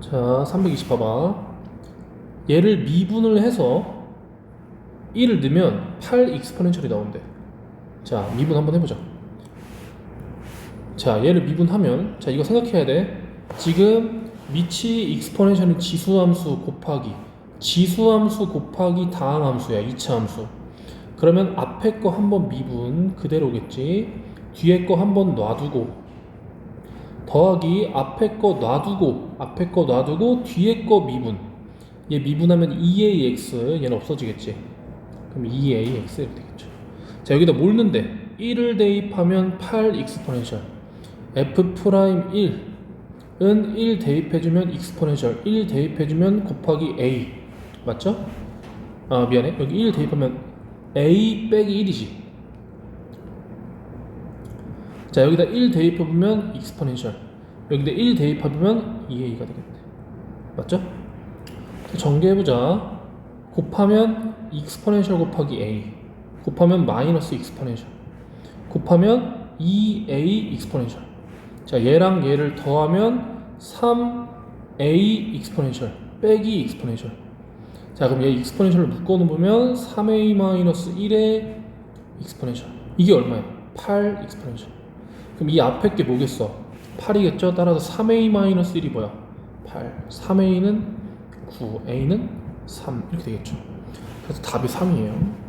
자, 320 봐봐. 얘를 미분을 해서 1을 넣으면 8 익스포넨셜이 나온대. 자, 미분 한번 해보자. 자, 얘를 미분하면 자, 이거 생각해야 돼. 지금 미치 익스포넨셜은 지수함수 곱하기 지수함수 곱하기 다항함수야. 2차 함수. 그러면 앞에 거 한번 미분 그대로겠지. 뒤에 거 한번 놔두고 더하기 앞에 거 놔두고 앞에 거 놔두고 뒤에 거 미분. 얘 미분하면 2ax 얘는 없어지겠지. 그럼 2ax 이렇게 되겠죠. 자 여기다 뭘 넣는데? 1을 대입하면 8 익스포넨셜. f 프라임 1은 1 대입해주면 익스포넨셜. 1 대입해주면 곱하기 a. 맞죠? 아 미안해. 여기 1 대입하면 a 빼기 1이지 자 여기다 1 대입해보면 익스포넨셜 여기다 1 대입해보면 2a가 되겠네. 맞죠? 전개해보자. 곱하면 익스포넨셜 곱하기 a. 곱하면 마이너스 익스포넨셜 곱하면 2a 익스포넨셜 자 얘랑 얘를 더하면 3a 익스포넨셜 빼기 익스포넨셜 자 그럼 얘 익스포넨셜을 묶어놓으면 3a 마이너스 1의 익스포넨셜 이게 얼마야? 8 익스포넨셜 그럼 이 앞에 게 뭐겠어? 8이겠죠? 따라서 3a 마이너스 1이 뭐야? 8 3a는 9 a는 3 이렇게 되겠죠 그래서 답이 3이에요